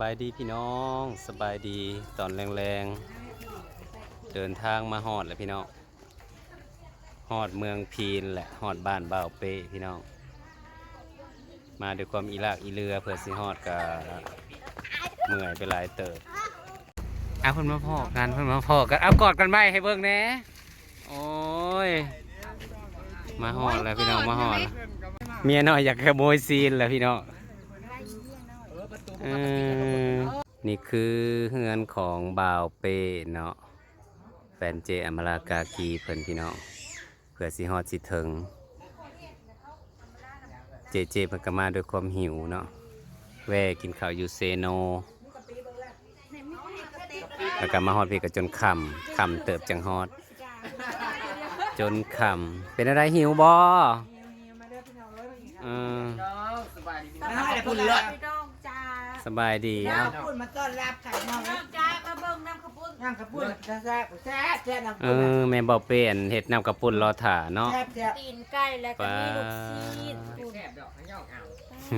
บายดีพี่น้องสบายดีตอนแรงๆ เดินทางมาฮอดแหละพี่น้องฮอดเมืองพีนแหละฮอดบ้านบ่าวเป้พี่น้อง มาด้วยความอีลากอีเรือเพื่อสิฮอดกับเมื่อยไปหลายเติบเอาเพิ่นมาพอกันเพิ่นมาพอกันเอากอดกันไหมให้เบิ่งแหน่โอ้ยมาฮอดแล้วพี่น้องมาฮอดเมียน้อยอยากขโมยซีนแล้วพี่น้อง เออนี่คือเฮือนของบ่าวเป้เนาะแฟนเจอมรากากีเพิ่นพี่น้องเพื่อสิฮอดสิถึง เจเจเพิ่นก็มาด้วยความหิวเนาะแวะกินข้าวอยู่เซโนแล้วก็มาฮอดพี่ก็จนค่ำค่ำเติบจังฮอด จนค่ำเป็นอะไรหิวบ่เออน้อยพูดเลิศพี่น้อง สบายดีน้เอ้าำพูดมาต้อนรับไข่น้องน้องจ้ามาเบิ่งน้ำข้าวปุ้นน้ำกระปุ้นแซ่บแซ่บแซ่บแซ่บน้ำเอปุ้นอแม่บอกเปลี่ยนเห็ดน้ำกระปุ่นรอถ่าเนาะ แซ่บแซ่บตีนไก่แล้วก็มีลูกชีสปุ้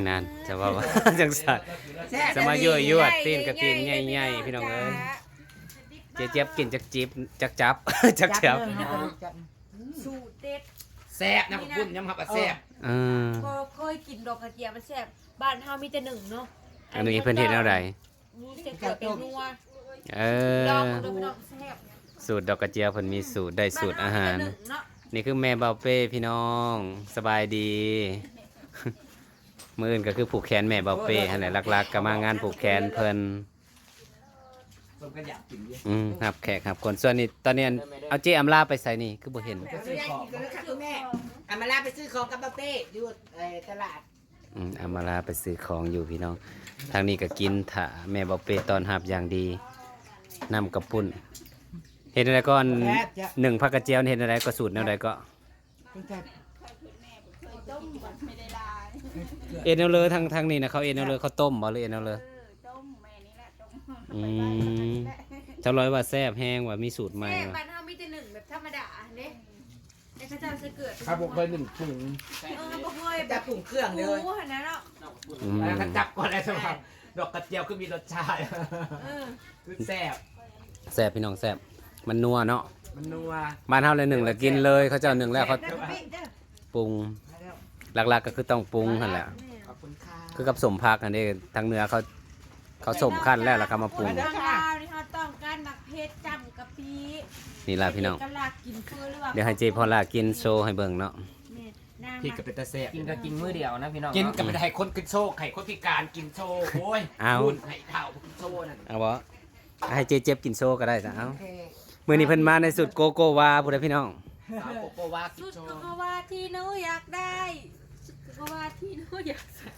นนั่นจะว่าว่า จังสัตว์แซ่บจะมายั่วยั่ว ตีนกระตีนใหญ่ๆพี่น้องเอ้ย เจ๊เจี๊ยบกินจักจิบจักจับ จักจับเรื่องนะจับสูตรเด็ดแซ่บนะขอบคุณย้ำครับว่าแซ่บเออพอเคยกินดอกกระเจียบมันแซ่บบ้านเฮามีแต่หนึ่งเนาะ อันนี้เพิ่นเฮ็ดแนวใดมีเสเกลือเป็นนัวเอลองอดูพี่น้องแซ่บสูตรดอกกระเจียวเพิ่นมีสูตรได้สูตรอาหาร บ้นเฮมีแต่นึ่งเนาะนี่คือแม่เบาเป้พี่น้องสบายดี มื้ออื่นก็คือผูกแขนแม่เบาเป้หั่นแหละหลักๆก็มางานผูกแขนเพิ่นผมก็อยากกินเยอะอืมครับแขกครับคนส่วนนี้ตอนนี้เอาเจอำลาไปใส่นี่คือบ่เห็นไปซื้อของกันแล้วค่ะคุณแม่อามาลาไปซื้อของกับป้าเป้อยู่เอ่อตลาด อืมอามาลาไปซื้อของอยู่พี่น้อง ทางนี้ก็กินถาแม่บอกเปตอนหับอย่างดีนำกระปุ่นเห็นอะไรก่อนแซ่บจ้ะหนึ่งผักกระเจียวเห็นอะไรก็สูตรแนวใดก็คุณจัดเอ็นเอาเลยทางทางนี้นะเขาเอ็นเอาเลยเขาต้มบ่หรือเอ็นเอาเลยต้มแม่นี่แหละต้มอืมเจ้าร้อยว่าแซ่บแห้งว่ามีสูตรใหม่แม่ว่ะ บ้านเฮามีแต่หนึ่งแบบธรรมดาเด้ ในข้าวเจ้าใส่เกลือครับผมเคยหนึ่งถุงเออบ่เคยแบจับบถุงเครื่องเลยหมูหั่นนะเนาะอืมแล้วก็จับก่อนแล้วใช่ไหมครับดอกกระเจียวคือมีรสชาติ เออคือแซ่บแซ่บพี่น้องแซ่บมันนัวเนาะมันนัวบ้านเฮาเลยหนึ่งแล้วกินเลยเขาเจ้าหนึ่งแล้วเขาน้ำปิ้งเด้อปรุงหลักๆก็คือต้องปรุงหั่นแหละขอบคุณค่ะคือกับสมพักอันนี้ทางเหนือเขาเขาสมขั้นแล้วแล้วก็มาปรุงทางลาวนี่เขาต้อ งการหมักเพชรจำกะปินี่ล่ะพี่น้อง กะลากินคือหรือว่าเดี๋ยวให้เจพอลากินโชว์ให้เบิ่งเนาะเนี่ยนางพี่หก็มักเป็นตาแซ่บกินก็กินมื้อเดียวนะพี่น้องกินกับเป็นไห้คนกินโชคไห้คนพิการกินโชคโอ้ยเอา บุญไห้เท่ากินโชคนั่นเอาบ่ให้เจเจ็บกินโชว์ก็ได้จ้ะเอาโอเคมื้อนี้เพิ่นมาในสุดโกโกวาพุ่นเด้อพี่น้อง สาวโกโกวากินสุดโชก็คเพราะว่าที่หนูอยากได้สุดก็เพราะว่าที่หนูอยากใส่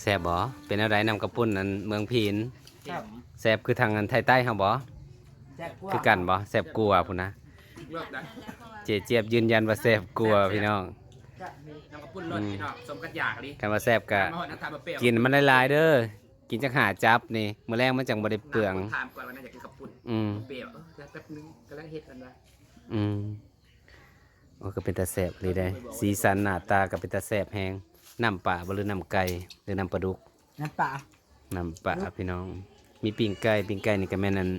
แซ่บบ่เป็นอะไรนำกระปุ่นนั้นเมืองพีนครับ แซ่บคือทางอันไทยใต้เฮาบ่แซ่บกว่าคือกันบ่แซ่บกลัวาพุ่นนะเลิกได้เจเจ็บยืนยันว่าแซ่บกลัวาพี่น้องจับมีน้ำกระปุ้นรสพี่น้องสมกันอยากดิคันว่าแซ่บก็มาหอดน้ำตาลมะเปรี้ยวกินมันหลายๆเด้อกินจักหาจับนี่มื้อแรงมันจังบ่ได้เปลืองถามก่อนว่าน่าจะกินกระปุ้นอืมเปรี้ยวเออแล้วแป๊บนึงกำลังเฮ็ดกันว่าอืมโอ้ก็เป็นตาแซ่บเลยได้สีสันหน้าตาก็เป็นตาแซ่บแฮงน้ำปลาบ่หรือน้ำไก่หรือน้ำปลาดุกน้ำปลาน้ำปลาพี่น้อง มีปิ้งไก่ปิ้งไก่นี่ก็แม่นอัน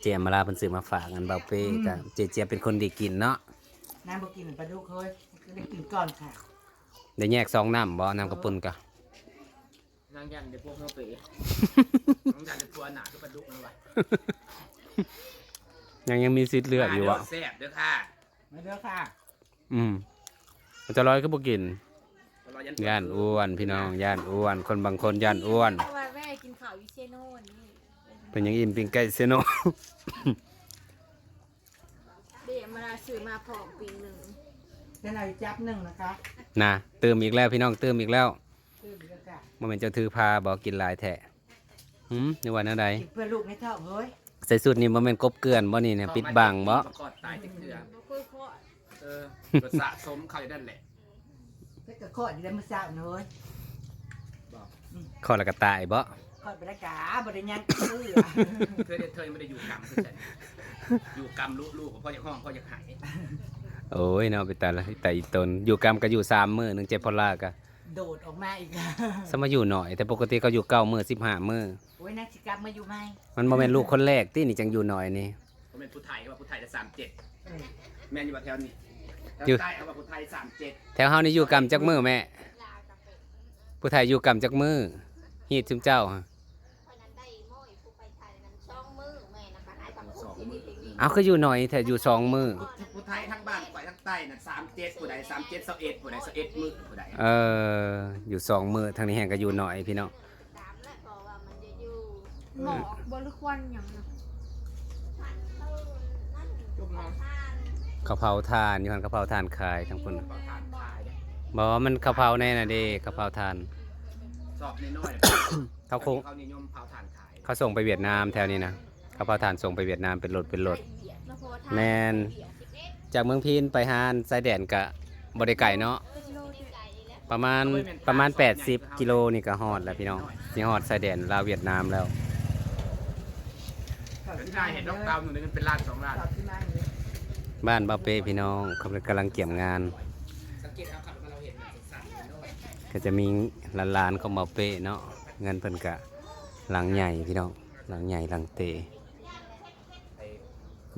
เจียมมาลาเพิ่นซื้อมาฝากอันเบาเป้ก็เจเจียบเป็นคนดีกินเนาะน้ำบกินปลาดุกเฮ้ยก็ได้กินก่อนค่ะได้แยกซองน้ำบ่น้ำกระปุนก็นางยันเดี๋ยวพวกเขาเป๋นางยันเดี๋ยวตัวหนาคือปลาดุกนั่นวะยังยังมีสิทธิ์เลือกอยู่อะแซ่บเด้อค่ะ มาเด้อค่ะ อืมมันจะร้อยก็บ่กินรอ ย่านอ้วนพี่น้องย่านอ้วน คนบางคนย่านอ้วนเพราะว่าแม่กินข้าวอยู่เชโน่นี่เป็นยังอิ่มปิงไก่เซโนเดี๋ยวมาซื้อมาพอมปีหนึ่งจะหน่อยจับหนึ่งนะคะนะเติมอีกแล้วพี่น้องเติมอีกแล้วซื้อเด้อค่ะบ่แม่นเจ้าถือพาบ่กินหลายแท้หืมในวันนั้นใดกินเพื่อลูกในท้องเฮ้ยใส่สูตรนี้บ่แม่นกบเกลื่อนบ่นี่เนี่ยปิดบังบ่กอดตายจากเถื่อบ่เคยเคาะเออรถสะสมเขาอยู่นั่นแหละ เพื่อกระโคดอยู่ได้มื้อเช้าเนยข้อละกระตายบ่โคดบรรยากาศบริญญาณซื้อเธอเด็เธอไม่ได้อยู่กรรมคือฉันอยู่กรรมลูกลูกของพ่ออยากห้องพ่ออยากหายโอ้ยเนาะไปตายละตายอีตนอยู่กรรมก็อยู่สามมื้อหนึงเจ็บพอลาก็โดดออกมาอีกสมาอยู่หน่อย แต่ปกติเขาอยู่เก้ามือสิบห้ามือโอ้ยนักสิกลับมาอยู่ไหมมันบ่แม่นลูกคนแรกที่นี่จังอยู่หน่อยนี่ผมเป็นผู้ไทยว่าผู้ไทยจะสามเจ็ดแม่นอยู่ว่าแถวนี้ แถวอยู่ใต้เอาว่าผู้ไทยสามเจ็ดแถวเฮานี่อยู่กรรมจักมือแม่ ผู้ไทยอยู่กรรมจักมือฮีดซุมเจ้าฮะเพราะนั้นได้โม่ยผู้ไปไทยนั้นช่องมือแม่นะคะนายบางคนที่นี่ที่นี่เอาคืออยู่หน่อยแต่อยู่สองมือผู้ไทยทั้งบ้านฝ่ายทั้งใต้น่ะสามเจ็ดผู้ใดสามเจ็ดเสาเอ็ดผู้ใดเสาเอ็ดมือผู้ใดเอออยู่สองมือทางนี้แห่งก็อยู่หน่อยพี่น้องตามและเพราะว่ามันจะอยู่หมอกบริควันอย่างนะพันเท่านั่นจุ่มน้องทาน กะเพราทานอยู่หันกะเพราทานขายทั้งคนเขาทานขายเนี่ยบอกว่ามันกะเพราแน่น่ะเด้กะเพราทานสอบน้อยเขาคง เขานิยมเผาถ่านขายเขาส่งไปเวียดนามแถวนี้นะกะเพราทานส่งไปเวียดนามเป็นรถเป็นรถแล้วพอทานแมนเบียร์สิบเอ็ดจากเมืองพีนไปฮานไซแดนกะบริไก่เนาะในไก่แล้วประมาณประมาณ 80 กิโลนี่ก็ฮอดแล้วพี่น้องนี่ฮอดไซแดนลาวเวียดนามแล้วเป็นได้เห็นนกเต่าหนึ่งนึงเป็นล้านสองล้านตอบที่มาเลย บ้านบ้าเป้พี่น้องเขากำลังเกี่ยมงาน สังเกตเอาขับมาเราเห็นสั่นก็จะมีลานๆของบ้าเป้เนาะเงินเพิ่นกะหลังใหญ่พี่น้องหลังใหญ่หลังเต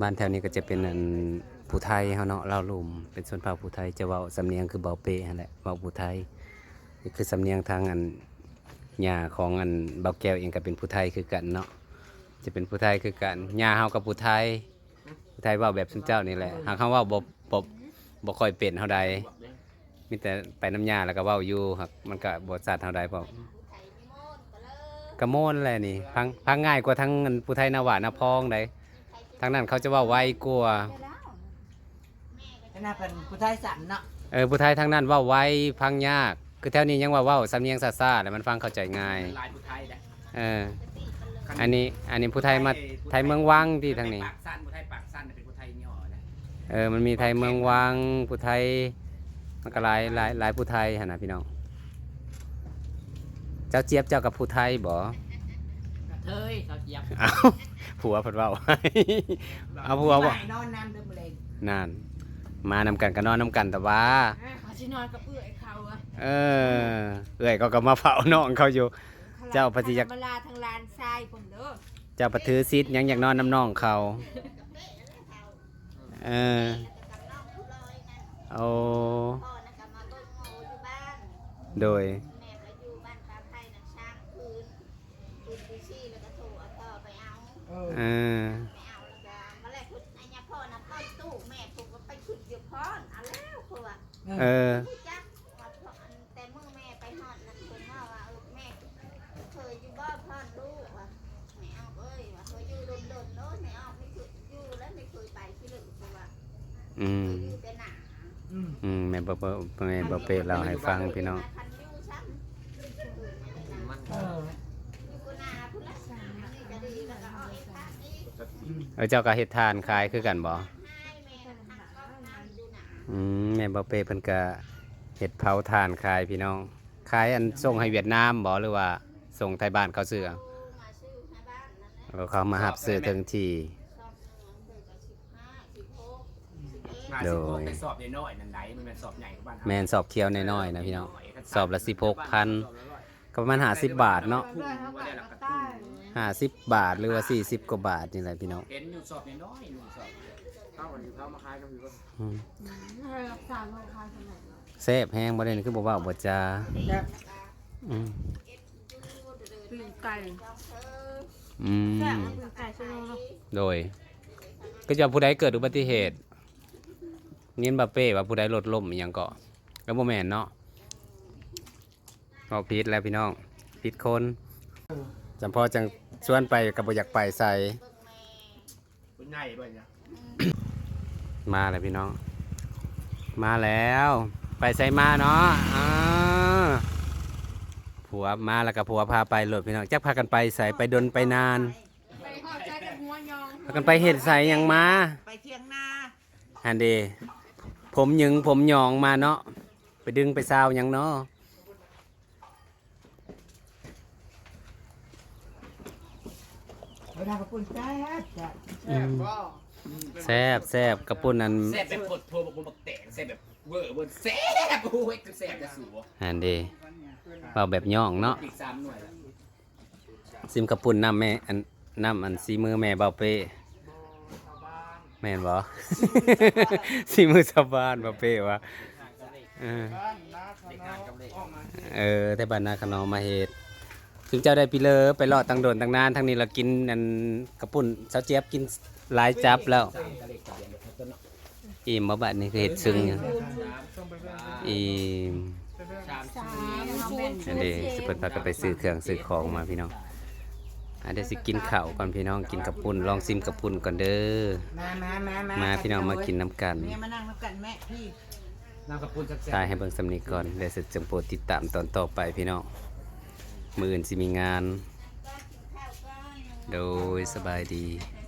บ้านแถวนี้ก็จะเป็นอันผู้ไทยเฮาเนาะเล่าลุ่มเป็นชนเผ่าผู้ไทยจะเว้าสำเนียงคือเบาเป้นั่นแหละเว้าผู้ไทยนี่คือสำเนียงทางอันหญ้าของอันเบาแก้วเองก็เป็นผู้ไทยคือกันเนาะจะเป็นผู้ไทยคือกันหญ้าเฮากับผู้ไทย ไทยเว้าแบบซุนเจ้านี่แหละหากคำว่าบ่บ่บ่ค่อยเป็นเท่าใดมีแต่ไปน้ำหญ้าแล้วก็เว้าอยู่ครับมันก็บ่ชัดเท่าใดเพราะไข่มิโมนก็เลยกระโมนแหละนี่พังพังง่ายกว่าทั้งอันผู้ไทยนาหวานาพองใดทางนั้นเขาจะเว่าไวกว่าน่าเป็นผู้ไทยสันเนาะเออผู้ไทยทางนั้นเว่าไวพังยากคือแถวนี้ยังว่าเว้าสำเนียงซาซาๆแล้วมันฟังเข้าใจง่ายลายผู้ไทยแหละเอออันนี้อันนี้ผู้ไทยมาไทยเมืองวังที่ทางนี้ปากสั้นผู้ไทยปากสั้นเป็นผู้ไทยย่อนะ เออมันมีไทยเมืองวังผู้ไทยมันก็หลายหลายหลายผู้ไทยหั่นนะพี่น้อง เจ้าเจี๊ยบเจ้ากับผู้ไทยบ่เทยเขาเจี๊ยบเอ้าผัวเพิ่นเว้าเอาผัวบ่ไม่นอนน้ำเดิมเลยนั่นมานำกันก็นอนนำกันแต่ว่า เขาชินอนกับเอื้อยเขาอะเออ เอ้อยก็ก็มาเผาน้องเขาอยู่ เจ้าปฏิยักษ์มาลาทางลานทรายผมเด้อ เจ้าปะถือซิดยังอยากนอนน้ำน้องเขา เออเอาพ่อนะก็มาเบิ่งโง่อยู่บ้านโดยแม่ไปอยู่ อืมอืมแม่บ่บ่แม่บ่เปเล่าให้ฟังพี่น้องเออเจ้าก็เฮ็ดทานขายคือกันบ่อืมแม่บ่เปเพิ่นก็เฮ็ดเผาทานขายพี่น้องขายอันส่งให้เวียดนามบ่หรือว่าส่งไทยบ้านเขาซื้อเขามาหับซื้อถึงที่ ชอบเงินเคยก็สิบห้าสิบหก สิบเอ็ดงานสิบหกแต่สอบน้อยๆนั่นไหนมันเป็นสอบใหญ่กว่าบ้านแม่นสอบเคี้ยวน้อยๆนะพี่น้อง สอบละ16,000 ก็ประมาณ50บาทเนาะได้เขาไปกับใต้ห้าสิบบาทหรือว่าสี่สิบกว่าบาทนี่แหละพี่น้องเห็นอยู่สอบน้อยๆหนึ่งสอบเข้าวันนี้เข้ามาคายกันอยู่ก็อืมให้รักษาโรคภัยขนาดนั้นแซ่บแห้งบ่ได้นี่คือบ่เว้าบ่จาจะอืมปีนไก่อืมแซ่บมันปีนไก่ใช่ไหมเนาะโดย ก็จะผู้ใดเกิดอุบัติเหตุ เงินบาเป้ว่าผู้ใดรถล้มอหยังก็แล้วบ่แม่นเนาะเว้าผิดแล้วพี่น้องผิดคนจำพอจังชวนไปก็บ่อยากไปใส่คุณใหญ่บ่เนี่ยมาแล้วพี่น้อง มาแล้ว ไปใส่มาเนาะอ่าผัวมาแล้วก็ผัวพาไปโหลดพี่น้องจักพากันไปใส่ไปดนไปนานไปหอดใจกับหัวยอง พากันไปเห็ดใส่หยังมา ไปเที่ยงนา ฮันเด ผมหยึงผมหยองมาเนาะไปดึงไปซาวหยังเนาะเราทำกับปุ่นแซ่บจ้ะอืมแซบแซบกระปุ่นนั้นแซ่บแบบปวดโทรบอกผมบอกแตกแซ่บแบบเวอร์บนแซ่บโอ้ยคือแซ่บจะสูบอันเดเป่าแบบย่องเนาะอีกสามหน่วยแล้วซิมกระปุ่นน้ำแม่อันน้ำอันซีมือแม่เบาเป้ แม่นบ่ซีมือชาวบ้านเบาเป้วะเออเด็กงานกับเด็กเออ แต่บ้านนาขนองมาเฮ็ดถึงเจ้าได้ไปเลยไปรอดตั้งโดนตั้งนานทั้งนี้เรากินอันกระปุ่นเจ้าเจี๊ยบกินหลายจับแล้วสามกับเด็กกับเด็กกับต้นเนาะอิ่มบ่บัดนี้คือเฮ็ดซึ้งอยู่สามอิ่มสามสามศูนย์อันนี้สิเพิ่นพากันไปซื้อเครื่องซื้อของมาพี่น้อง อันเดี๋ยวสิกินข้าวก่อนพี่น้องกินกระปุ่นลองซิมกระปุ่นก่อนเด้อ มามามามามามาพี่น้องมากินน้ำกัน แม่มานั่งน้ำกันแม่พี่น้ำกระปุนแซ่บตายให้เบิ่งสำนีก่อนเดี๋ยวจะจงโปรดติดตามตอนต่อไปพี่น้องมื้ออื่นสิมีงาน โดยสบายดีแ